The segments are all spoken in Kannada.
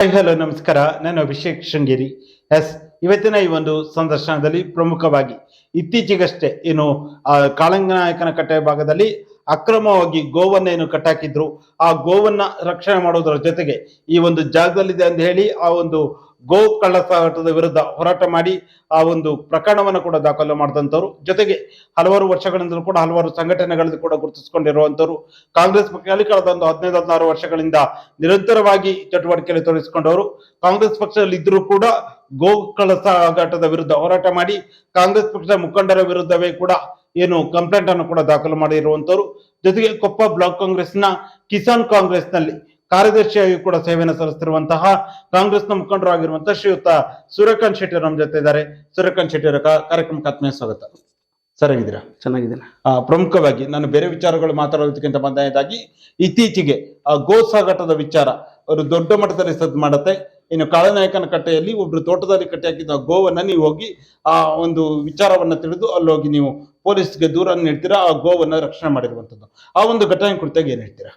ಹಲೋ ನಮಸ್ಕಾರ. ನಾನು ಅಭಿಷೇಕ್ ಶೃಂಗೇರಿ. ಎಸ್ ಇವತ್ತಿನ ಈ ಒಂದು ಸಂದರ್ಶನದಲ್ಲಿ ಪ್ರಮುಖವಾಗಿ ಇತ್ತೀಚೆಗಷ್ಟೇ ಏನು ಕಾಳಂಗನಾಯಕನ ಕಟ್ಟೆ ಭಾಗದಲ್ಲಿ ಅಕ್ರಮವಾಗಿ ಗೋವನ್ನ ಏನು ಕಟ್ಟಾಕಿದ್ರು. ಆ ಗೋವನ್ನ ರಕ್ಷಣೆ ಮಾಡೋದರ ಜೊತೆಗೆ ಈ ಒಂದು ಜಾಗದಲ್ಲಿದೆ ಅಂತ ಹೇಳಿ ಆ ಒಂದು ಗೋ ಕಳ್ಳಸಾಟದ ವಿರುದ್ಧ ಹೋರಾಟ ಮಾಡಿ ಆ ಒಂದು ಪ್ರಕರಣವನ್ನು ಕೂಡ ದಾಖಲು ಮಾಡಿದಂಥವ್ರು. ಜೊತೆಗೆ ಹಲವಾರು ವರ್ಷಗಳಿಂದಲೂ ಕೂಡ ಹಲವಾರು ಸಂಘಟನೆಗಳಲ್ಲಿ ಕೂಡ ಗುರುತಿಸಿಕೊಂಡಿರುವಂಥವ್ರು. ಕಾಂಗ್ರೆಸ್ ಪಕ್ಷದಲ್ಲಿ ಕಳೆದ ಒಂದು ಹದಿನೈದು, ಹದಿನಾರು ವರ್ಷಗಳಿಂದ ನಿರಂತರವಾಗಿ ಚಟುವಟಿಕೆಯಲ್ಲಿ ತೊಡಗಿಸಿಕೊಂಡವರು. ಕಾಂಗ್ರೆಸ್ ಪಕ್ಷದಲ್ಲಿ ಇದ್ರೂ ಕೂಡ ಗೋ ಕಳ್ಳಸಾಟದ ವಿರುದ್ಧ ಹೋರಾಟ ಮಾಡಿ, ಕಾಂಗ್ರೆಸ್ ಪಕ್ಷದ ಮುಖಂಡರ ವಿರುದ್ಧವೇ ಕೂಡ ಏನು ಕಂಪ್ಲೇಂಟ್ ಅನ್ನು ಕೂಡ ದಾಖಲು ಮಾಡಿರುವಂತವ್ರು ಜೊತೆಗೆ ಕೊಪ್ಪ ಬ್ಲಾಕ್ ಕಾಂಗ್ರೆಸ್ನ ಕಿಸಾನ್ ಕಾಂಗ್ರೆಸ್ನಲ್ಲಿ ಕಾರ್ಯದರ್ಶಿಯಾಗಿ ಕೂಡ ಸೇವೆಯನ್ನು ಸಲ್ಲಿಸುತ್ತಿರುವಂತಹ ಕಾಂಗ್ರೆಸ್ನ ಮುಖಂಡರಾಗಿರುವಂತಹ ಶ್ರೀಯುತ ಸೂರ್ಯಕಾಂತ್ ಶೆಟ್ಟಿ ನಮ್ಮ ಜೊತೆ ಇದ್ದಾರೆ ಸೂರ್ಯಕಾಂತ್ ಶೆಟ್ಟಿ ಅವರ ಕಾರ್ಯಕ್ರಮಕ್ಕೆ ಆತ್ಮೀಯ ಸ್ವಾಗತ. ಸರಿಯಾಗಿದ್ದೀರಾ? ಚೆನ್ನಾಗಿದ್ದೀರಾ ಪ್ರಮುಖವಾಗಿ ನಾನು ಬೇರೆ ವಿಚಾರಗಳು ಮಾತಾಡೋದಕ್ಕಿಂತ ಮೊದಲನೇದಾಗಿ ಇತ್ತೀಚೆಗೆ ಆ ಗೋ ಸಾಗಾಟದ ವಿಚಾರ ಅವರು ದೊಡ್ಡ ಮಟ್ಟದಲ್ಲಿ ಸದ್ದು ಮಾಡುತ್ತೆ. ಇನ್ನು ಕಾಳನಾಯಕನ ಕಟ್ಟೆಯಲ್ಲಿ ಒಬ್ರು ತೋಟದಲ್ಲಿ ಕಟ್ಟೆ ಹಾಕಿದ್ದ ಗೋವನ್ನ ನೀವು ಹೋಗಿ ಆ ಒಂದು ವಿಚಾರವನ್ನ ತಿಳಿದು ಅಲ್ಲಿ ಹೋಗಿ ನೀವು ಪೊಲೀಸ್ಗೆ ದೂರನ್ನು ನೀಡ್ತೀರಾ? ಆ ಗೋವನ್ನ ರಕ್ಷಣೆ ಮಾಡಿರುವಂತದ್ದು ಆ ಒಂದು ಘಟನೆ ಕುರಿತಾಗಿ ಏನ್ ಹೇಳ್ತೀರಾ?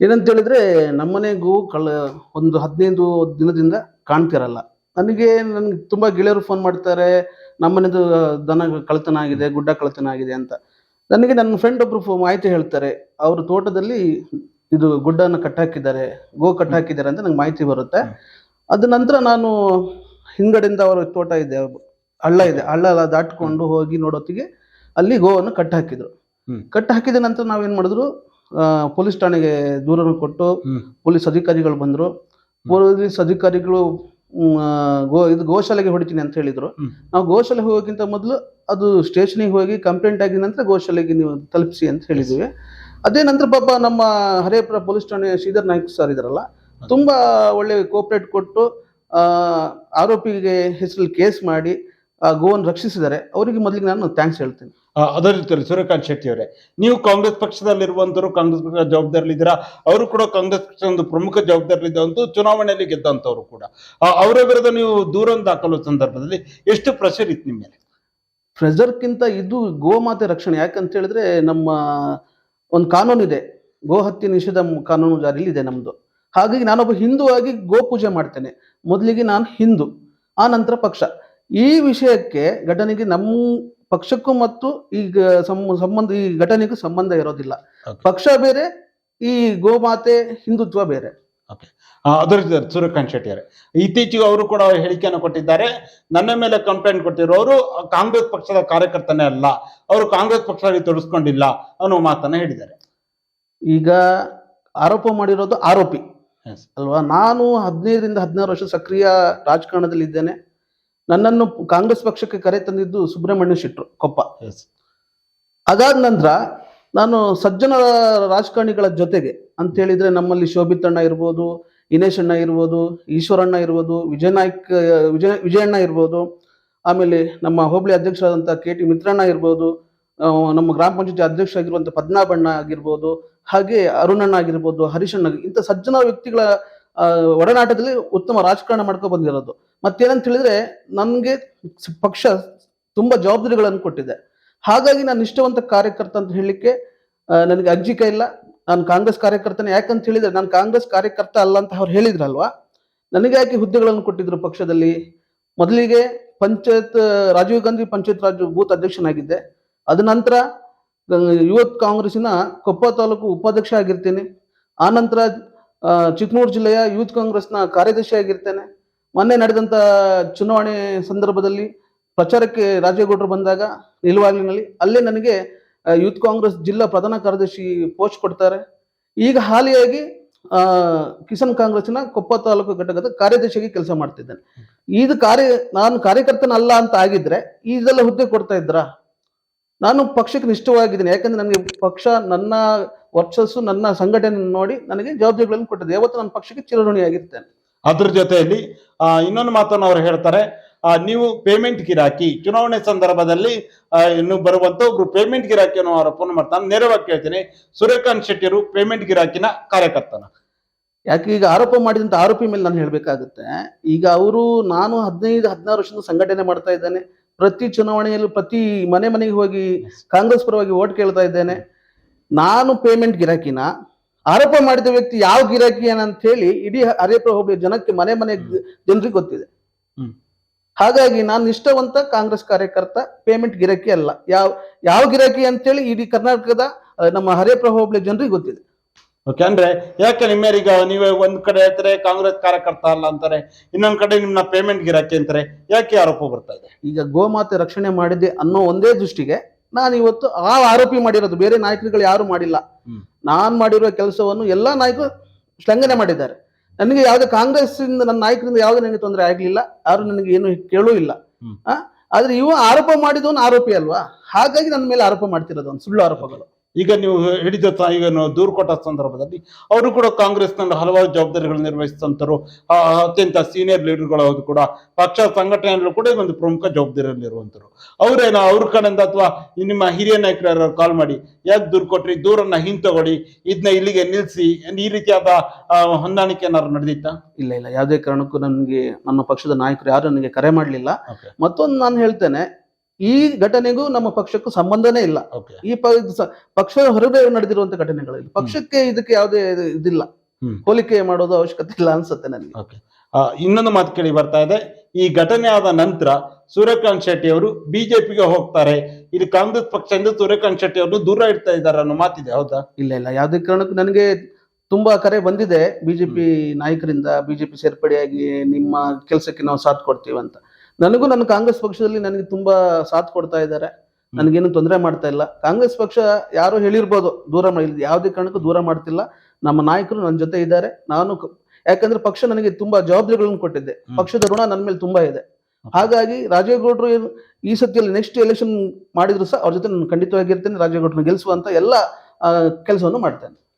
ಏನಂತ ಹೇಳಿದ್ರೆ ನಮ್ಮನೆಗೂ ಕಳ್ಳ ಒಂದು ಹದಿನೈದು ದಿನದಿಂದ ಕಾಣ್ತಿರಲ್ಲ ನನಗೆ ನನ್ಗೆ ತುಂಬ ಗೆಳೆಯರು ಫೋನ್ ಮಾಡ್ತಾರೆ ನಮ್ಮನೆದು ದನ ಕಳ್ತನ ಆಗಿದೆ ಗುಡ್ಡ ಕಳ್ತನ ಆಗಿದೆ ಅಂತ. ನನಗೆ ನನ್ನ ಫ್ರೆಂಡ್ ಒಬ್ರು ಫೋ- ಮಾಹಿತಿ ಹೇಳ್ತಾರೆ ಅವರು ತೋಟದಲ್ಲಿ ಇದು ಗುಡ್ಡನ ಕಟ್ಟಾಕಿದ್ದಾರೆ ಗೋ ಕಟ್ಟಾಕಿದ್ದಾರೆ ಅಂತ ನಂಗೆ ಮಾಹಿತಿ ಬರುತ್ತೆ. ಅದ ನಂತರ ನಾನು ಹಿಂಗಡೆಯಿಂದ ಅವರ ತೋಟ ಇದೆ ಹಳ್ಳ ಇದೆ ಹಳ್ಳ ಎಲ್ಲ ದಾಟ್ಕೊಂಡು ಹೋಗಿ ನೋಡೋತ್ತಿಗೆ ಅಲ್ಲಿ ಗೋವನ್ನು ಕಟ್ಟಾಕಿದ್ರು ಹಾಕಿದ್ರು. ಹ್ಮ್. ಹಾಕಿದ ನಂತರ ನಾವೇನು ಮಾಡಿದ್ರು ಪೊಲೀಸ್ ಠಾಣೆಗೆ ದೂರನ್ನು ಕೊಟ್ಟು ಪೊಲೀಸ್ ಅಧಿಕಾರಿಗಳು ಬಂದರು. ಪೊಲೀಸ್ ಅಧಿಕಾರಿಗಳು ಗೋ ಇದು ಗೋಶಾಲೆಗೆ ಹೊಡಿತೀನಿ ಅಂತ ಹೇಳಿದರು. ನಾವು ಗೋಶಾಲೆ ಹೋಗೋಕ್ಕಿಂತ ಮೊದಲು ಅದು ಸ್ಟೇಷನಿಗೆ ಹೋಗಿ ಕಂಪ್ಲೇಂಟ್ ಆಗಿದ ನಂತರ ಗೋಶಾಲೆಗೆ ನೀವು ತಲುಪಿಸಿ ಅಂತ ಹೇಳಿದ್ವಿ ಅದೇ ನಂತರ ಪಾಪ ನಮ್ಮ ಹರೇಪುರ ಪೊಲೀಸ್ ಠಾಣೆ ಶ್ರೀಧರ್ ನಾಯ್ಕ್ ಸರ್ ಇದ್ರಲ್ಲ ತುಂಬ ಒಳ್ಳೆ ಕೋಪರೇಟ್ ಕೊಟ್ಟು ಆರೋಪಿಗೆ ಹೆಸರಲ್ಲಿ ಕೇಸ್ ಮಾಡಿ ಆ ಗೋವನ್ನು ರಕ್ಷಿಸಿದ್ದಾರೆ. ಅವರಿಗೆ ಮೊದಲಿಗೆ ನಾನು ಥ್ಯಾಂಕ್ಸ್ ಹೇಳ್ತೇನೆ. ಆ, ಅದೇ ರೀತಿಯಲ್ಲಿ ಸೂರ್ಯಕಾಂತ್ ಶೆಟ್ಟಿ ಅವರೇ. ನೀವು ಕಾಂಗ್ರೆಸ್ ಪಕ್ಷದಲ್ಲಿರುವಂತರು ಕಾಂಗ್ರೆಸ್ ಪಕ್ಷದ ಜವಾಬ್ದಾರಿಲಿದ್ದೀರಾ ಅವರು ಕೂಡ ಕಾಂಗ್ರೆಸ್ ಪಕ್ಷದ ಒಂದು ಪ್ರಮುಖ ಜವಾಬ್ದಾರಿಲಿದ್ದಂತೂ ಚುನಾವಣೆಯಲ್ಲಿ ಗೆದ್ದಂತವ್ರು ಕೂಡ. ಅವರ ವಿರುದ್ಧ ನೀವು ದೂರನ್ನು ದಾಖಲು ಸಂದರ್ಭದಲ್ಲಿ ಎಷ್ಟು ಪ್ರೆಷರ್ ಇತ್ತು ನಿಮ್ಮ ಮೇಲೆ? ಪ್ರೆಷರ್ಕ್ಕಿಂತ ಇದು ಗೋಮಾತೆ ರಕ್ಷಣೆ. ಯಾಕಂತ ಹೇಳಿದ್ರೆ ನಮ್ಮ ಒಂದು ಕಾನೂನು ಇದೆ. ಗೋ ಹತ್ಯೆ ನಿಷೇಧ ಕಾನೂನು ಜಾರಿಯಲ್ಲಿ ಇದೆ ನಮ್ಮದು ಹಾಗಾಗಿ ನಾನೊಬ್ಬ ಹಿಂದೂ ಆಗಿ ಗೋ ಪೂಜೆ ಮಾಡ್ತೇನೆ. ಮೊದಲಿಗೆ ನಾನು ಹಿಂದೂ ಆ ನಂತರ ಪಕ್ಷ. ಈ ವಿಷಯಕ್ಕೆ ಘಟನೆಗೆ ನಮ್ಮ ಪಕ್ಷಕ್ಕೂ ಮತ್ತು ಈಗ ಸಂ- ಸಂಬಂಧ ಈ ಘಟನೆಗೂ ಸಂಬಂಧ ಇರೋದಿಲ್ಲ. ಪಕ್ಷ ಬೇರೆ ಈ ಗೋಮಾತೆ ಹಿಂದುತ್ವ ಬೇರೆ. ಓಕೆ ಅದರ ಸೂರ್ಯಕಾಂತ್ ಶೆಟ್ಟಿ ಅವರೇ. ಇತ್ತೀಚೆಗೆ ಅವರು ಕೂಡ ಹೇಳಿಕೆಯನ್ನು ಕೊಟ್ಟಿದ್ದಾರೆ. ನನ್ನ ಮೇಲೆ ಕಂಪ್ಲೇಂಟ್ ಕೊಟ್ಟಿರೋರು ಕಾಂಗ್ರೆಸ್ ಪಕ್ಷದ ಕಾರ್ಯಕರ್ತನೇ ಅಲ್ಲ. ಅವರು ಕಾಂಗ್ರೆಸ್ ಪಕ್ಷದಲ್ಲಿ ತೊಡಸ್ಕೊಂಡಿಲ್ಲ ಅನ್ನೋ ಮಾತನ್ನ ಹೇಳಿದ್ದಾರೆ. ಈಗ ಆರೋಪ ಮಾಡಿರೋದು ಆರೋಪಿ. ಅಲ್ವಾ? ನಾನು ಹದಿನೈದರಿಂದ ಹದಿನಾರು ವರ್ಷ ಸಕ್ರಿಯ ರಾಜಕಾರಣದಲ್ಲಿ ಇದ್ದೇನೆ ನನ್ನನ್ನು ಕಾಂಗ್ರೆಸ್ ಪಕ್ಷಕ್ಕೆ ಕರೆ ತಂದಿದ್ದು ಸುಬ್ರಹ್ಮಣ್ಯ ಶೆಟ್ರು ಕೊಪ್ಪ. ಅದಾದ ನಂತರ ನಾನು ಸಜ್ಜನ ರಾಜಕಾರಣಿಗಳ ಜೊತೆಗೆ ಅಂತ ಹೇಳಿದ್ರೆ ನಮ್ಮಲ್ಲಿ ಶೋಭಿತಣ್ಣ ಇರ್ಬೋದು ಇನೇಶ್ ಅಣ್ಣ ಇರ್ಬೋದು ಈಶ್ವರಣ್ಣ ಇರ್ಬೋದು ವಿಜಯನಾಯ್ಕ ವಿಜಯ ವಿಜಯಣ್ಣ ಇರ್ಬೋದು ಆಮೇಲೆ ನಮ್ಮ ಹೋಬಳಿ ಅಧ್ಯಕ್ಷರಾದಂಥ ಕೆ ಟಿ ಮಿತ್ರಣ್ಣ ಇರ್ಬೋದು ನಮ್ಮ ಗ್ರಾಮ ಪಂಚಾಯತಿ ಅಧ್ಯಕ್ಷ ಆಗಿರುವಂಥ ಪದ್ಮನಾಭಣ್ಣ ಆಗಿರ್ಬೋದು ಹಾಗೆ ಅರುಣಣ್ಣ ಆಗಿರ್ಬೋದು ಹರೀಶಣ್ಣ ಇಂಥ ಸಜ್ಜನ ವ್ಯಕ್ತಿಗಳ ಒಡನಾಟದಲ್ಲಿ ಉತ್ತಮ ರಾಜಕಾರಣ ಮಾಡ್ಕೊಂಡು ಬಂದಿರೋದು. ಮತ್ತೇನಂತ ಹೇಳಿದ್ರೆ ನನಗೆ ಪಕ್ಷ ತುಂಬಾ ಜವಾಬ್ದಾರಿಗಳನ್ನು ಕೊಟ್ಟಿದೆ. ಹಾಗಾಗಿ ನಾನು ನಿಷ್ಠವಂತ ಕಾರ್ಯಕರ್ತ ಅಂತ ಹೇಳಲಿಕ್ಕೆ ನನಗೆ ಅಜ್ಜಿಕ ಇಲ್ಲ. ನಾನು ಕಾಂಗ್ರೆಸ್ ಕಾರ್ಯಕರ್ತನೇ. ಯಾಕಂತ ಹೇಳಿದ್ರೆ ನಾನು ಕಾಂಗ್ರೆಸ್ ಕಾರ್ಯಕರ್ತ ಅಲ್ಲ ಅಂತ ಅವ್ರು ಹೇಳಿದ್ರಲ್ವಾ? ನನಗೆ ಯಾಕೆ ಹುದ್ದೆಗಳನ್ನು ಕೊಟ್ಟಿದ್ರು ಪಕ್ಷದಲ್ಲಿ? ಮೊದಲಿಗೆ ಪಂಚಾಯತ್, ರಾಜೀವ್ ಗಾಂಧಿ ಪಂಚಾಯತ್ ರಾಜ್ ಬೂತ್ ಅಧ್ಯಕ್ಷನಾಗಿದ್ದೆ. ಅದ ನಂತರ ಯುವತ್ ಕಾಂಗ್ರೆಸ್ಸಿನ ಕೊಪ್ಪ ತಾಲೂಕು ಉಪಾಧ್ಯಕ್ಷ ಆಗಿರ್ತೀನಿ. ಆ ಚಿಕ್ಕಮಗಳೂರು ಜಿಲ್ಲೆಯ ಯೂತ್ ಕಾಂಗ್ರೆಸ್ನ ಕಾರ್ಯದರ್ಶಿಯಾಗಿರ್ತೇನೆ. ಮೊನ್ನೆ ನಡೆದಂತ ಚುನಾವಣೆ ಸಂದರ್ಭದಲ್ಲಿ ಪ್ರಚಾರಕ್ಕೆ ರಾಜೇಗೌಡರು ಬಂದಾಗ ನಿಲುವಾಗ್ಲಿನಲ್ಲಿ ಅಲ್ಲೇ ನನಗೆ ಯೂತ್ ಕಾಂಗ್ರೆಸ್ ಜಿಲ್ಲಾ ಪ್ರಧಾನ ಕಾರ್ಯದರ್ಶಿ ಪೋಸ್ಟ್ ಕೊಡ್ತಾರೆ. ಈಗ ಹಾಲಿಯಾಗಿ ಕಿಸಾನ್ ಕಾಂಗ್ರೆಸ್ನ ಕೊಪ್ಪ ತಾಲೂಕು ಘಟಕದ ಕಾರ್ಯದರ್ಶಿಯಾಗಿ ಕೆಲಸ ಮಾಡ್ತಿದ್ದೇನೆ. ಇದು ಕಾರ್ಯ, ನಾನು ಕಾರ್ಯಕರ್ತನಲ್ಲ ಅಂತ ಆಗಿದ್ರೆ ಇದೆಲ್ಲ ಹುದ್ದೆ ಕೊಡ್ತಾ ಇದ್ರಾ? ನಾನು ಪಕ್ಷಕ್ಕೆ ನಿಷ್ಠವಾಗಿದ್ದೀನಿ. ಯಾಕಂದ್ರೆ ನನಗೆ ಪಕ್ಷ ನನ್ನ ವರ್ಚಸ್ಸು ನನ್ನ ಸಂಘಟನೆ ನೋಡಿ ನನಗೆ ಜವಾಬ್ದಾರಿಗಳನ್ನು ಕೊಟ್ಟಿದೆ. ಯಾವತ್ತು ನನ್ನ ಪಕ್ಷಕ್ಕೆ ಚಿರಋಣಿಯಾಗಿರ್ತೇನೆ ಅದ್ರ ಜೊತೆಯಲ್ಲಿ ಇನ್ನೊಂದು ಮಾತನ್ನು ಅವರು ಹೇಳ್ತಾರೆ ನೀವು ಪೇಮೆಂಟ್ ಗಿರಾಕಿ ಚುನಾವಣೆ ಸಂದರ್ಭದಲ್ಲಿ ಇನ್ನು ಬರುವಂತ ಒಬ್ರು ಪೇಮೆಂಟ್ ಗಿರಾಕಿ ಅನ್ನೋ ಆರೋಪವನ್ನು ಮಾಡ್ತಾನೆ. ನೇರವಾಗಿ ಕೇಳ್ತೀನಿ ಸೂರ್ಯಕಾಂತ್ ಶೆಟ್ಟಿರು ಪೇಮೆಂಟ್ ಗಿರಾಕಿನ ಕಾರ್ಯಕರ್ತನ. ಯಾಕೆ ಈಗ ಆರೋಪ ಮಾಡಿದಂತ ಆರೋಪಿ ಮೇಲೆ ನಾನು ಹೇಳ್ಬೇಕಾಗುತ್ತೆ ಈಗ ಅವರು ನಾನು ಹದಿನೈದು ಹದಿನಾರು ವರ್ಷದಿಂದ ಸಂಘಟನೆ ಮಾಡ್ತಾ ಇದ್ದೇನೆ. ಪ್ರತಿ ಚುನಾವಣೆಯಲ್ಲೂ ಪ್ರತಿ ಮನೆ ಮನೆಗೆ ಹೋಗಿ ಕಾಂಗ್ರೆಸ್ ಪರವಾಗಿ ಓಟ್ ಕೇಳ್ತಾ ಇದ್ದೇನೆ. ನಾನು ಪೇಮೆಂಟ್ ಗಿರಾಕಿನ? ಆರೋಪ ಮಾಡಿದ ವ್ಯಕ್ತಿ ಯಾವ ಗಿರಾಕಿ ಏನಂತ ಹೇಳಿ ಇಡೀ ಹರಿಯಪ್ಪ ಹೋಬಳಿ ಜನಕ್ಕೆ ಮನೆ ಮನೆ ಜನರಿಗೆ ಗೊತ್ತಿದೆ. ಹಾಗಾಗಿ ನಾನು ನಿಷ್ಠಾವಂತ ಕಾಂಗ್ರೆಸ್ ಕಾರ್ಯಕರ್ತ ಪೇಮೆಂಟ್ ಗಿರಾಕಿ ಅಲ್ಲ. ಯಾವ ಯಾವ ಗಿರಾಕಿ ಅಂತೇಳಿ ಇಡೀ ಕರ್ನಾಟಕದ ನಮ್ಮ ಹರಿಯಪ್ಪ ಹೋಬಳಿ ಜನರಿಗೆ ಗೊತ್ತಿದೆ. ಓಕೆ ಅಂದ್ರೆ ಯಾಕೆ ನಿಮ್ಮೇರೀಗ ನೀವೇ ಒಂದ್ ಕಡೆ ಹೇಳ್ತಾರೆ ಕಾಂಗ್ರೆಸ್ ಕಾರ್ಯಕರ್ತ ಅಲ್ಲ ಅಂತಾರೆ ಇನ್ನೊಂದ್ ಕಡೆ ನಿಮ್ನ ಪೇಮೆಂಟ್ ಗಿರಾಕಿ ಅಂತಾರೆ ಯಾಕೆ ಆರೋಪ ಬರ್ತಾ ಇದೆ? ಈಗ ಗೋಮಾತೆ ರಕ್ಷಣೆ ಮಾಡಿದೆ ಅನ್ನೋ ಒಂದೇ ದೃಷ್ಟಿಗೆ ನಾನು ಇವತ್ತು ಆ ಆರೋಪಿ ಮಾಡಿರೋದು ಬೇರೆ ನಾಯಕರುಗಳು ಯಾರು ಮಾಡಿಲ್ಲ. ನಾನು ಮಾಡಿರುವ ಕೆಲಸವನ್ನು ಎಲ್ಲ ನಾಯಕರು ಶ್ಲಂಘನೆ ಮಾಡಿದ್ದಾರೆ. ನನಗೆ ಯಾವುದೇ ಕಾಂಗ್ರೆಸ್ ಇಂದ ನನ್ನ ನಾಯಕರಿಂದ ಯಾವುದೇ ನನಗೆ ತೊಂದರೆ ಆಗಲಿಲ್ಲ ಯಾರು ನನಗೆ ಏನು ಕೇಳೂ ಇಲ್ಲ? ಆದ್ರೆ ಇವ ಆರೋಪ ಮಾಡಿದವನು ಆರೋಪಿ ಅಲ್ವಾ? ಹಾಗಾಗಿ ನನ್ನ ಮೇಲೆ ಆರೋಪ ಮಾಡ್ತಿರೋದು ಒಂದು ಸುಳ್ಳು ಆರೋಪಗಳು. ಈಗ ನೀವು ಹಿಡಿದ ಈಗ ದೂರು ಕೊಟ್ಟ ಸಂದರ್ಭದಲ್ಲಿ ಅವರು ಕೂಡ ಕಾಂಗ್ರೆಸ್ನಲ್ಲಿ ಹಲವಾರು ಜವಾಬ್ದಾರಿಗಳು ನಿರ್ವಹಿಸಿದಂತರು ಆ, ಅತ್ಯಂತ ಸೀನಿಯರ್ ಲೀಡರ್ಗಳು ಹೌದು ಕೂಡ ಪಕ್ಷ ಸಂಘಟನೆಯಲ್ಲೂ ಕೂಡ ಒಂದು ಪ್ರಮುಖ ಜವಾಬ್ದಾರಿಯಲ್ಲಿರುವಂತರು ಅವರೇನ ಅವ್ರ ಕಡೆಯಿಂದ ಅಥವಾ ನಿಮ್ಮ ಹಿರಿಯ ನಾಯಕರ ಕಾಲ್ ಮಾಡಿ ಯಾಕೆ ದೂರು ಕೊಟ್ರಿ ದೂರನ್ನ ಹಿಂತಗೊಡಿ ಇದನ್ನ ಇಲ್ಲಿಗೆ ನಿಲ್ಲಿಸಿ ಈ ರೀತಿಯಾದ ಹೊಂದಾಣಿಕೆ ಏನಾದ್ರು ನಡೆದಿತ್ತಾ? ಇಲ್ಲ ಇಲ್ಲ ಯಾವುದೇ ಕಾರಣಕ್ಕೂ ನನಗೆ ನನ್ನ ಪಕ್ಷದ ನಾಯಕರು ಯಾರು ನನಗೆ ಕರೆ ಮಾಡಲಿಲ್ಲ. ಮತ್ತೊಂದು ನಾನು ಹೇಳ್ತೇನೆ ಈ ಘಟನೆಗೂ ನಮ್ಮ ಪಕ್ಷಕ್ಕೂ ಸಂಬಂಧನೇ ಇಲ್ಲ. ಈ ಇದು ಪಕ್ಷದ ಹೊರಗಡೆ ನಡೆದಿರುವಂತ ಘಟನೆಗಳಿಲ್ಲ ಪಕ್ಷಕ್ಕೆ ಇದಕ್ಕೆ ಯಾವುದೇ ಇದಿಲ್ಲ. ಹೋಲಿಕೆ ಮಾಡೋದು ಅವಶ್ಯಕತೆ ಇಲ್ಲ ಅನ್ಸುತ್ತೆ ನನಗೆ. ಇನ್ನೊಂದು ಮಾತು ಕೇಳಿ ಬರ್ತಾ ಇದೆ. ಈ ಘಟನೆ ಆದ ನಂತರ ಸೂರ್ಯಕಾಂತ್ ಶೆಟ್ಟಿ ಅವರು ಬಿಜೆಪಿಗೆ ಹೋಗ್ತಾರೆ. ಇಲ್ಲಿ ಕಾಂಗ್ರೆಸ್ ಪಕ್ಷದಿಂದ ಸೂರ್ಯಕಾಂತ್ ಶೆಟ್ಟಿ ಅವರು ದೂರ ಇಡ್ತಾ ಇದ್ದಾರೆ ಅನ್ನೋ ಮಾತಿದೆ ಹೌದಾ? ಇಲ್ಲ ಇಲ್ಲ. ಯಾವುದೇ ಕಾರಣಕ್ಕೂ ನನಗೆ ತುಂಬಾ ಕರೆ ಬಂದಿದೆ. ಬಿಜೆಪಿ ನಾಯಕರಿಂದ ಬಿಜೆಪಿ ಸೇರ್ಪಡೆಯಾಗಿ ನಿಮ್ಮ ಕೆಲಸಕ್ಕೆ ನಾವು ಸಾಥ್ ಕೊಡ್ತೀವಿ ಅಂತ. ನನಗೂ ನನ್ನ ಕಾಂಗ್ರೆಸ್ ಪಕ್ಷದಲ್ಲಿ ನನಗೆ ತುಂಬಾ ಸಾಥ್ ಕೊಡ್ತಾ ಇದ್ದಾರೆ. ನನಗೇನು ತೊಂದರೆ ಮಾಡ್ತಾ ಇಲ್ಲ. ಕಾಂಗ್ರೆಸ್ ಪಕ್ಷ ಯಾರು ಹೇಳಿರ್ಬೋದು ದೂರ ಮಾಡಿ ಯಾವುದೇ ಕಾರಣಕ್ಕೂ ದೂರ ಮಾಡ್ತಿಲ್ಲ. ನಮ್ಮ ನಾಯಕರು ನನ್ನ ಜೊತೆ ಇದ್ದಾರೆ. ನಾನು ಯಾಕಂದ್ರೆ ಪಕ್ಷ ನನಗೆ ತುಂಬಾ ಜವಾಬ್ದಾರಿಗಳನ್ನು ಕೊಟ್ಟಿದ್ದೆ ಪಕ್ಷದ ಋಣ ನನ್ನ ಮೇಲೆ ತುಂಬಾ ಇದೆ. ಹಾಗಾಗಿ ರಾಜೇಗೌಡರು ಏನು- ಈ ಸತಿಯಲ್ಲಿ ನೆಕ್ಸ್ಟ್ ಎಲೆಕ್ಷನ್ ಮಾಡಿದ್ರು ಸಹ ಅವ್ರ ಜೊತೆ ನಾನು ಖಂಡಿತವಾಗಿರ್ತೇನೆ. ರಾಜೇಗೌಡರನ್ನ ಗೆಲ್ಲಿಸುವಂತ ಎಲ್ಲ ಕೆಲಸವನ್ನು ಮಾಡ್ತೇನೆ.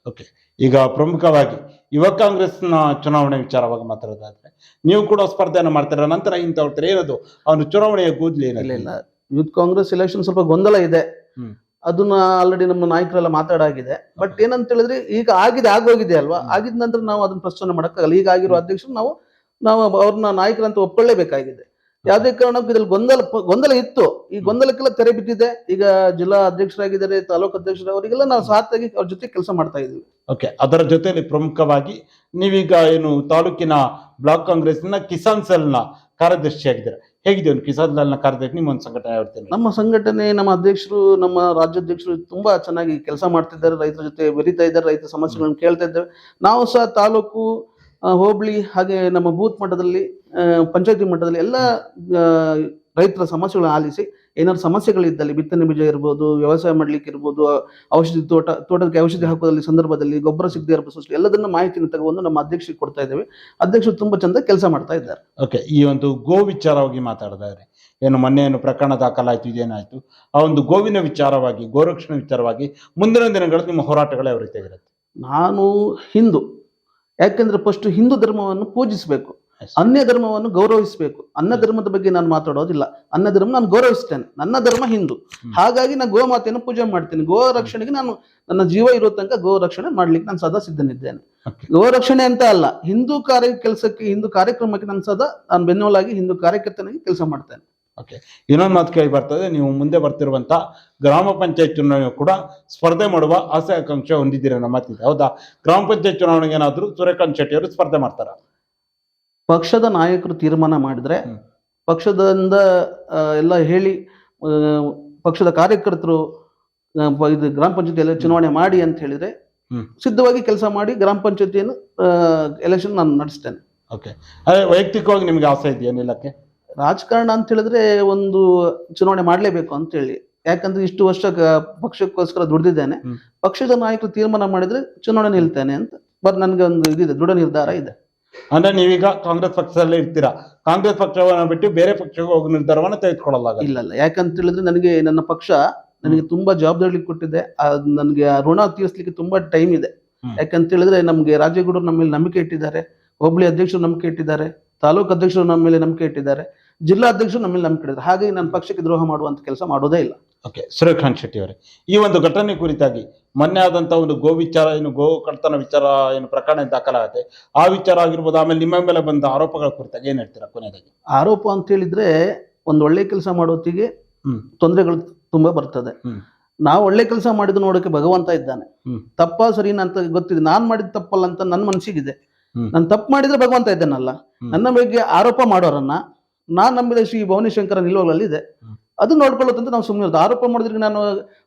ಈಗ ಪ್ರಮುಖವಾಗಿ ಯುವ ಕಾಂಗ್ರೆಸ್ನ ಚುನಾವಣೆ ವಿಚಾರವಾಗಿ ಮಾತಾಡೋದಾದ್ರೆ ನೀವು ಕೂಡ ಸ್ಪರ್ಧೆಯನ್ನು ಮಾಡ್ತೀರ ನಂತರ ಇಂಥವ್ರ ಏನದು ಅವನು ಚುನಾವಣೆಯ ಕೂದ್ಲಿ ಏನಿಲ್ಲ ಯೂತ್ ಕಾಂಗ್ರೆಸ್ ಎಲೆಕ್ಷನ್ ಸ್ವಲ್ಪ ಗೊಂದಲ ಇದೆ. ಅದನ್ನ ಆಲ್ರೆಡಿ ನಮ್ಮ ನಾಯಕರೆಲ್ಲ ಮಾತಾಡಾಗಿದೆ. ಬಟ್ ಏನಂತ ಹೇಳಿದ್ರೆ ಈಗ ಆಗಿದೆ ಆಗೋಗಿದೆ ಅಲ್ವಾ. ಆಗಿದ ನಂತರ ನಾವು ಅದನ್ನ ಪ್ರಶ್ನೆ ಮಾಡಕ್ಕಾಗಲ್ಲ. ಈಗ ಆಗಿರೋ ಅಧ್ಯಕ್ಷರು ನಾವು ನಾವು ಅವ್ರನ್ನ ನಾಯಕರಂತ ಒಪ್ಕೊಳ್ಳೇಬೇಕಾಗಿದೆ. ಯಾವುದೇ ಕಾರಣಕ್ಕೂ ಇದ್ರಲ್ಲಿ ಗೊಂದಲ ಗೊಂದಲ ಇತ್ತು. ಈ ಗೊಂದಲಕ್ಕೆಲ್ಲ ತೆರೆ ಬಿಟ್ಟಿದೆ ಈಗ ಜಿಲ್ಲಾ ಅಧ್ಯಕ್ಷರಾಗಿದ್ದಾರೆ ತಾಲೂಕು ಅಧ್ಯಕ್ಷರು ಅವರಿಗೆಲ್ಲ ನಾವು ಸಾಥಾಗಿ ಅವ್ರ ಜೊತೆ ಕೆಲಸ ಮಾಡ್ತಾ ಇದ್ದೀವಿ. ಓಕೆ ಅದರ ಜೊತೆಯಲ್ಲಿ ಪ್ರಮುಖವಾಗಿ ನೀವೀಗ ಏನು ತಾಲೂಕಿನ ಬ್ಲಾಕ್ ಕಾಂಗ್ರೆಸ್ನ ಕಿಸಾನ್ ಸೆಲ್ನ ಕಾರ್ಯದರ್ಶಿಯಾಗಿದ್ದೀರಾ. ಹೇಗಿದೆ ಒಂದು ಕಿಸಾನ್ ಸೆಲ್ನ ಕಾರ್ಯದರ್ಶಿ ನಿಮ್ಮ ಒಂದು ಸಂಘಟನೆ ಹೇಳ್ತೇನೆ ನಮ್ಮ ಸಂಘಟನೆ ನಮ್ಮ ಅಧ್ಯಕ್ಷರು ನಮ್ಮ ರಾಜ್ಯಾಧ್ಯಕ್ಷರು ತುಂಬಾ ಚೆನ್ನಾಗಿ ಕೆಲಸ ಮಾಡ್ತಿದ್ದಾರೆ. ರೈತರ ಜೊತೆ ಬೆರೀತಾ ಇದ್ದಾರೆ ರೈತರ ಸಮಸ್ಯೆಗಳನ್ನು ಕೇಳ್ತಾ ಇದ್ದೇವೆ ನಾವು ಸಹ ತಾಲೂಕು ಹೋಬಳಿ ಹಾಗೆ ನಮ್ಮ ಬೂತ್ ಮಟ್ಟದಲ್ಲಿ ಪಂಚಾಯತಿ ಮಟ್ಟದಲ್ಲಿ ಎಲ್ಲ ರೈತರ ಸಮಸ್ಯೆಗಳು ಆಲಿಸಿ ಏನಾದ್ರು ಸಮಸ್ಯೆಗಳಿದ್ದಲ್ಲಿ ಬಿತ್ತನೆ ಬೀಜ ಇರ್ಬೋದು ವ್ಯವಸಾಯ ಮಾಡ್ಲಿಕ್ಕೆ ಇರ್ಬೋದು ಔಷಧಿ ತೋಟ ತೋಟಕ್ಕೆ ಔಷಧಿ ಹಾಕೋದಲ್ಲಿ ಸಂದರ್ಭದಲ್ಲಿ ಗೊಬ್ಬರ ಸಿಗದೆ ಇರಬಹುದು ಎಲ್ಲದನ್ನ ಮಾಹಿತಿಯನ್ನು ತಗೊಂಡು ನಮ್ಮ ಅಧ್ಯಕ್ಷರಿಗೆ ಕೊಡ್ತಾ ಇದ್ದೇವೆ. ಅಧ್ಯಕ್ಷರು ತುಂಬಾ ಚಂದ ಕೆಲಸ ಮಾಡ್ತಾ ಇದ್ದಾರೆ. ಓಕೆ ಈ ಒಂದು ಗೋ ವಿಚಾರವಾಗಿ ಮಾತಾಡಿದ್ದಾರೆ ಏನು ಮೊನ್ನೆ ಏನು ಪ್ರಕರಣ ದಾಖಲಾಯಿತು ಇದೇನಾಯ್ತು? ಆ ಒಂದು ಗೋವಿನ ವಿಚಾರವಾಗಿ ಗೋರಕ್ಷಣೆ ವಿಚಾರವಾಗಿ ಮುಂದಿನ ದಿನಗಳಲ್ಲಿ ನಿಮ್ಮ ಹೋರಾಟಗಳು ಯಾವ ರೀತಿಯಾಗಿರುತ್ತೆ ನಾನು ಹಿಂದೂ. ಯಾಕೆಂದ್ರೆ ಫಸ್ಟ್ ಹಿಂದೂ ಧರ್ಮವನ್ನು ಪೂಜಿಸಬೇಕು. ಅನ್ಯ ಧರ್ಮವನ್ನು ಗೌರವಿಸಬೇಕು. ಅನ್ನ ಧರ್ಮದ ಬಗ್ಗೆ ನಾನು ಮಾತಾಡೋದಿಲ್ಲ. ಅನ್ನ ಧರ್ಮ ನಾನು ಗೌರವಿಸ್ತೇನೆ. ನನ್ನ ಧರ್ಮ ಹಿಂದೂ. ಹಾಗಾಗಿ ನಾನು ಗೋಮಾತೆಯನ್ನು ಪೂಜೆ ಮಾಡ್ತೇನೆ. ಗೋ ರಕ್ಷಣೆಗೆ ನಾನು ನನ್ನ ಜೀವ ಇರೋ ತನಕ ಗೋ ರಕ್ಷಣೆ ಮಾಡ್ಲಿಕ್ಕೆ ನಾನು ಸದಾ ಸಿದ್ಧನಿದ್ದೇನೆ. ಗೋ ರಕ್ಷಣೆ ಅಂತ ಅಲ್ಲ ಹಿಂದೂ ಕಾರ್ಯ ಕೆಲಸಕ್ಕೆ ಹಿಂದೂ ಕಾರ್ಯಕ್ರಮಕ್ಕೆ ನಾನು ಸದಾ ನಾನು ಬೆನ್ನೋಲಾಗಿ ಹಿಂದೂ ಕಾರ್ಯಕರ್ತನಾಗಿ ಕೆಲಸ ಮಾಡ್ತೇನೆ. ಇನ್ನೊಂದು ಮಾತು ಕೇಳಿ ಬರ್ತದೆ ನೀವು ಮುಂದೆ ಬರ್ತಿರುವಂತ ಗ್ರಾಮ ಪಂಚಾಯತ್ ಚುನಾವಣೆ ಕೂಡ ಸ್ಪರ್ಧೆ ಮಾಡುವ ಆಸೆ ಆಕಾಂಕ್ಷೆ ಹೊಂದಿದ್ದೀರ ನಮ್ಮ ಮಾತಿದೆ. ಹೌದಾ? ಗ್ರಾಮ ಪಂಚಾಯತ್ ಚುನಾವಣೆಗೆ ಏನಾದ್ರು ಸೂರ್ಯಕಾಂತ್ ಶೆಟ್ಟಿ ಅವರು ಸ್ಪರ್ಧೆ ಮಾಡ್ತಾರ? ಪಕ್ಷದ ನಾಯಕರು ತೀರ್ಮಾನ ಮಾಡಿದ್ರೆ ಪಕ್ಷದಿಂದ ಎಲ್ಲ ಹೇಳಿ ಪಕ್ಷದ ಕಾರ್ಯಕರ್ತರು ಇದು ಗ್ರಾಮ ಪಂಚಾಯತಿ ಚುನಾವಣೆ ಮಾಡಿ ಅಂತ ಹೇಳಿದ್ರೆ. ಸಿದ್ಧವಾಗಿ ಕೆಲಸ ಮಾಡಿ ಗ್ರಾಮ ಪಂಚಾಯತಿಯನ್ನು ಎಲೆಕ್ಷನ್ ನಾನು ನಡೆಸ್ತೇನೆ. ಓಕೆ ಅದೇ ವೈಯಕ್ತಿಕವಾಗಿ ನಿಮಗೆ ಆಸೆ ಇದೆಯಾ ನಿಲ್ಲಕ್ಕೆ? ರಾಜಕಾರಣ ಅಂತ ಹೇಳಿದ್ರೆ ಒಂದು ಚುನಾವಣೆ ಮಾಡಲೇಬೇಕು ಅಂತ ಹೇಳಿ. ಯಾಕಂದ್ರೆ ಇಷ್ಟು ವರ್ಷ ಪಕ್ಷಕ್ಕೋಸ್ಕರ ದುಡಿದಿದ್ದೇನೆ. ಪಕ್ಷದ ನಾಯಕರು ತೀರ್ಮಾನ ಮಾಡಿದ್ರೆ ಚುನಾವಣೆ ನಿಲ್ತೇನೆ ಅಂತ. ಬಟ್ ನನಗೆ ಒಂದು ಇದಿದೆ ದೃಢ ನಿರ್ಧಾರ ಇದೆ. ಅಂದ್ರೆ ನೀವೀಗ ಕಾಂಗ್ರೆಸ್ ಪಕ್ಷದಲ್ಲೇ ಇರ್ತೀರಾ? ಕಾಂಗ್ರೆಸ್ ಪಕ್ಷವನ್ನು ಬಿಟ್ಟು ಬೇರೆ ಪಕ್ಷಕ್ಕೆ ಹೋಗೋ ನಿರ್ಧಾರವನ್ನ ತೆಗೆದುಕೊಳ್ಳಲ್ಲ ಇಲ್ಲ ಇಲ್ಲ. ಯಾಕಂತ ಹೇಳಿದ್ರೆ ನನಗೆ ನನ್ನ ಪಕ್ಷ ನನಗೆ ತುಂಬಾ ಜವಾಬ್ದಾರಿ ಕೊಟ್ಟಿದೆ. ನನಗೆ ಆ ಋಣ ತೀರಿಸಲಿಕ್ಕೆ ತುಂಬಾ ಟೈಮ್ ಇದೆ. ಯಾಕಂತ ಹೇಳಿದ್ರೆ ನಮ್ಗೆ ರಾಜೇಗೌಡರು ನಮ್ಮ ಮೇಲೆ ನಂಬಿಕೆ ಇಟ್ಟಿದ್ದಾರೆ. ಹೋಬಳಿ ಅಧ್ಯಕ್ಷರು ನಂಬಿಕೆ ಇಟ್ಟಿದ್ದಾರೆ. ತಾಲೂಕು ಅಧ್ಯಕ್ಷರು ನಮ್ಮ ಮೇಲೆ ನಂಬಿಕೆ ಇಟ್ಟಿದ್ದಾರೆ. ಜಿಲ್ಲಾ ಅಧ್ಯಕ್ಷರು ನಮ್ಮ ಮೇಲೆ ನಂಬಿಕೆ ಇಡಿದ್ರು ಹಾಗಾಗಿ ನನ್ನ ಪಕ್ಷಕ್ಕೆ ದ್ರೋಹ ಮಾಡುವಂತ ಕೆಲಸ ಮಾಡೋದೇ ಇಲ್ಲ. ಓಕೆ ಸೂರ್ಯಕಾಂತ್ ಶೆಟ್ಟಿ ಅವರೇ ಈ ಒಂದು ಘಟನೆ ಕುರಿತಾಗಿ ಮೊನ್ನೆ ಆದಂತ ಒಂದು ಗೋ ವಿಚಾರ ಏನು ಗೋ ಕಳ್ತನ ವಿಚಾರ ಏನು ಪ್ರಕರಣ ದಾಖಲಾಗುತ್ತೆ ಆ ವಿಚಾರ ಆಗಿರ್ಬೋದು ಆಮೇಲೆ ನಿಮ್ಮ ಮೇಲೆ ಬಂದ ಆರೋಪಗಳ ಕುರಿತಾಗಿ ಏನ್ ಹೇಳ್ತೀರಾ ಕೊನೆಯದಾಗಿ? ಆರೋಪ ಅಂತ ಹೇಳಿದ್ರೆ ಒಂದು ಒಳ್ಳೆ ಕೆಲಸ ಮಾಡೋತ್ತಿಗೆ. ತೊಂದರೆಗಳು ತುಂಬಾ ಬರ್ತದೆ. ನಾವು ಒಳ್ಳೆ ಕೆಲಸ ಮಾಡಿದ್ದು ನೋಡೋಕೆ ಭಗವಂತ ಇದ್ದಾನೆ. ತಪ್ಪ ಸರಿನಾ ಅಂತ ಗೊತ್ತಿದೆ. ನಾನ್ ಮಾಡಿದ ತಪ್ಪಲ್ಲ ಅಂತ ನನ್ನ ಮನಸ್ಸಿಗಿದೆ. ನಾನು ತಪ್ಪು ಮಾಡಿದ್ರೆ ಭಗವಂತ ಇದ್ದಾನಲ್ಲ. ನನ್ನ ಬಗ್ಗೆ ಆರೋಪ ಮಾಡೋರನ್ನ ನಾನ್ ನಂಬಿದ ಶ್ರೀ ನಿಲುವುಗಳಲ್ಲಿ ಇದೆ. ಅದು ನೋಡ್ಕೊಳ್ಳೋದಂತ ನಾವು ಸುಮ್ಮನೆ ಆರೋಪ ಮಾಡಿದ್ರೆ ನಾನು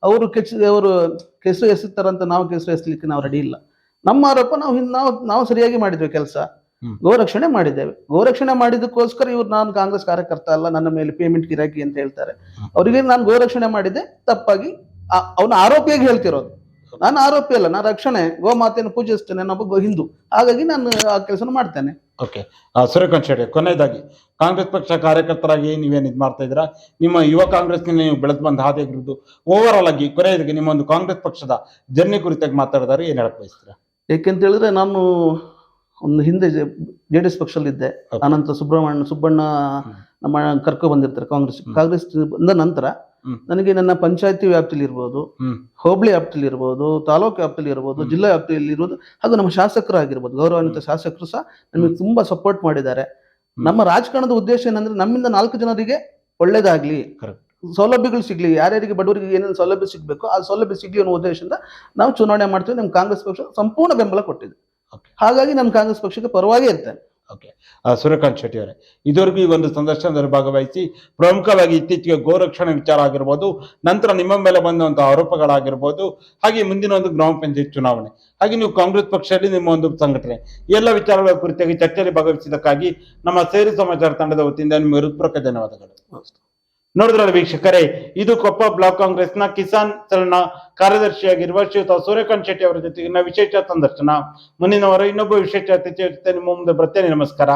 ಅವರು ಕೆಚ ಅವರು ಕೆಸರು ಎಸಿತಾರಂತ ನಾವು ಕೆಸರು ಎಸಲಿಕ್ಕೆ ನಾವು ರೆಡಿ ಇಲ್ಲ. ನಮ್ಮ ಆರೋಪ ನಾವು ಹಿಂದ್- ನಾವು ನಾವು ಸರಿಯಾಗಿ ಮಾಡಿದ್ವಿ ಕೆಲಸ. ಗೋರಕ್ಷಣೆ ಮಾಡಿದ್ದೇವೆ. ಗೋರಕ್ಷಣೆ ಮಾಡಿದಕ್ಕೋಸ್ಕರ ಇವ್ರು ನಾನು ಕಾಂಗ್ರೆಸ್ ಕಾರ್ಯಕರ್ತ ಅಲ್ಲ ನನ್ನ ಮೇಲೆ ಪೇಮೆಂಟ್ ಗಿರಾಕಿ ಅಂತ ಹೇಳ್ತಾರೆ. ಅವರಿಗೆ ನಾನು ಗೋರಕ್ಷಣೆ ಮಾಡಿದ್ದೆ. ತಪ್ಪಾಗಿ ಅವನ ಆರೋಪಿಯಾಗಿ ಹೇಳ್ತಿರೋದು. ನಾನು ಆರೋಪಿ ಅಲ್ಲ ನಾನು ರಕ್ಷಣೆ ಗೋಮಾತೆಯನ್ನು ಪೂಜಿಸ್ತೇನೆ ನಾನೊಬ್ಬ ಗೋ- ಹಿಂದೂ. ಹಾಗಾಗಿ ನಾನು ಆ ಕೆಲಸನ ಮಾಡ್ತೇನೆ. ಓಕೆ ಸೂರ್ಯಕಾಂತ್ ಶೆಟ್ಟಿ ಕೊನೆಯದಾಗಿ ಕಾಂಗ್ರೆಸ್ ಪಕ್ಷ ಕಾರ್ಯಕರ್ತರಾಗಿ ನೀವೇನು ಇದು ಮಾಡ್ತಾ ಇದ್ದೀರಾ? ನಿಮ್ಮ ಯುವ ಕಾಂಗ್ರೆಸ್ನಲ್ಲಿ ನೀವು ಬೆಳೆದು ಬಂದ ಹಾದಿ ಆಗಿರೋದು ಓವರ್ ಆಲ್ ಆಗಿ ಕೊನೆಯದಾಗಿ ನಿಮ್ಮ ಒಂದು ಕಾಂಗ್ರೆಸ್ ಪಕ್ಷದ ಜರ್ನಿ ಕುರಿತಾಗಿ ಮಾತಾಡಿದಾರೆ ಏನು ಹೇಳಕ್ ಬಯಸ್ತೀರಾ? ಏಕೆಂತ ಹೇಳಿದ್ರೆ ನಾನು ಒಂದು ಹಿಂದೆ ಜೆ ಡಿ ಎಸ್ ಪಕ್ಷದಲ್ಲಿದ್ದೆ. ಅನಂತ ಅನಂತರ ಸುಬ್ರಹ್ಮಣ್ಯ ಸುಬ್ಬಣ್ಣ ನಮ್ಮ ಕರ್ಕೊ ಬಂದಿರ್ತಾರೆ ಕಾಂಗ್ರೆಸ್ ಕಾಂಗ್ರೆಸ್ ಬಂದ ನಂತರ. ನನಗೆ ನನ್ನ ಪಂಚಾಯತಿ ವ್ಯಾಪ್ತಿಯಲ್ಲಿ ಇರ್ಬೋದು ಹೋಬಳಿ ವ್ಯಾಪ್ತಿಯಲ್ಲಿ ಇರ್ಬೋದು ತಾಲೂಕು ವ್ಯಾಪ್ತಿಯಲ್ಲಿ ಇರ್ಬೋದು ಜಿಲ್ಲಾ ವ್ಯಾಪ್ತಿಯಲ್ಲಿ ಇರ್ಬೋದು ಹಾಗೂ ನಮ್ಮ ಶಾಸಕರಾಗಿರ್ಬೋದು ಗೌರವಾನ್ವಿತ ಶಾಸಕರು ಸಹ ನಮಗೆ ತುಂಬಾ ಸಪೋರ್ಟ್ ಮಾಡಿದ್ದಾರೆ. ನಮ್ಮ ರಾಜಕಾರಣದ ಉದ್ದೇಶ ಏನಂದ್ರೆ ನಮ್ಮಿಂದ ನಾಲ್ಕು ಜನರಿಗೆ ಒಳ್ಳೇದಾಗ್ಲಿ. ಸೌಲಭ್ಯಗಳು ಸಿಗ್ಲಿ. ಯಾರ್ಯಾರಿಗೆ ಬಡವರಿಗೆ ಏನೇನು ಸೌಲಭ್ಯ ಸಿಗ್ಬೇಕು ಆ ಸೌಲಭ್ಯ ಸಿಗ್ಲಿ ಅನ್ನೋ ಉದ್ದೇಶದಿಂದ ನಾವು ಚುನಾವಣೆ ಮಾಡ್ತೀವಿ. ನಮ್ಮ ಕಾಂಗ್ರೆಸ್ ಪಕ್ಷ ಸಂಪೂರ್ಣ ಬೆಂಬಲ ಕೊಟ್ಟಿದೆ. ಹಾಗಾಗಿ ನಮ್ಮ ಕಾಂಗ್ರೆಸ್ ಪಕ್ಷಕ್ಕೆ ಪರವಾಗಿ ಇರ್ತೇನೆ. ಓಕೆ ಸೂರ್ಯಕಾಂತ್ ಶೆಟ್ಟಿ ಅವರೇ. ಇದುವರೆಗೂ ಈ ಒಂದು ಸಂದರ್ಶನದಲ್ಲಿ ಭಾಗವಹಿಸಿ ಪ್ರಮುಖವಾಗಿ ಇತ್ತೀಚೆಗೆ ಗೋರಕ್ಷಣೆ ವಿಚಾರ ಆಗಿರ್ಬೋದು, ನಂತರ ನಿಮ್ಮ ಮೇಲೆ ಬಂದಂತಹ ಆರೋಪಗಳಾಗಿರ್ಬೋದು, ಹಾಗೆ ಮುಂದಿನ ಒಂದು ಗ್ರಾಮ ಪಂಚಾಯತ್ ಚುನಾವಣೆ. ಹಾಗೆ ನೀವು ಕಾಂಗ್ರೆಸ್ ಪಕ್ಷದಲ್ಲಿ ನಿಮ್ಮ ಒಂದು ಸಂಘಟನೆ. ಎಲ್ಲ ವಿಚಾರಗಳ ಕುರಿತಾಗಿ ಚರ್ಚೆಯಲ್ಲಿ ಭಾಗವಹಿಸಿದ್ದಕ್ಕಾಗಿ ನಮ್ಮ ಸೇರಿ ಸಮಾಚಾರ ತಂಡದ ವತಿಯಿಂದ ನಿಮಗೆ ಹೃತ್ಪೂರ್ವಕ ಧನ್ಯವಾದಗಳು. ನೋಡಿದ್ರಲ್ಲ ವೀಕ್ಷಕರೇ, ಇದು ಕೊಪ್ಪ ಬ್ಲಾಕ್ ಕಾಂಗ್ರೆಸ್ನ ಕಿಸಾನ್ ಚಲನ ಕಾರ್ಯದರ್ಶಿಯಾಗಿರುವ ಶ್ರೀಯುತ ಸೂರ್ಯಕಾಂತ್ ಶೆಟ್ಟಿ ಅವರ ಜೊತೆಗಿನ ವಿಶೇಷ ಸಂದರ್ಶನ. ಮುಂದಿನ ವಾರ ಇನ್ನೊಬ್ಬ ವಿಶೇಷ ಅತಿಥಿ ಜೊತೆ ನಿಮ್ಮ ಮುಂದೆ ಬರ್ತೇನೆ. ನಮಸ್ಕಾರ.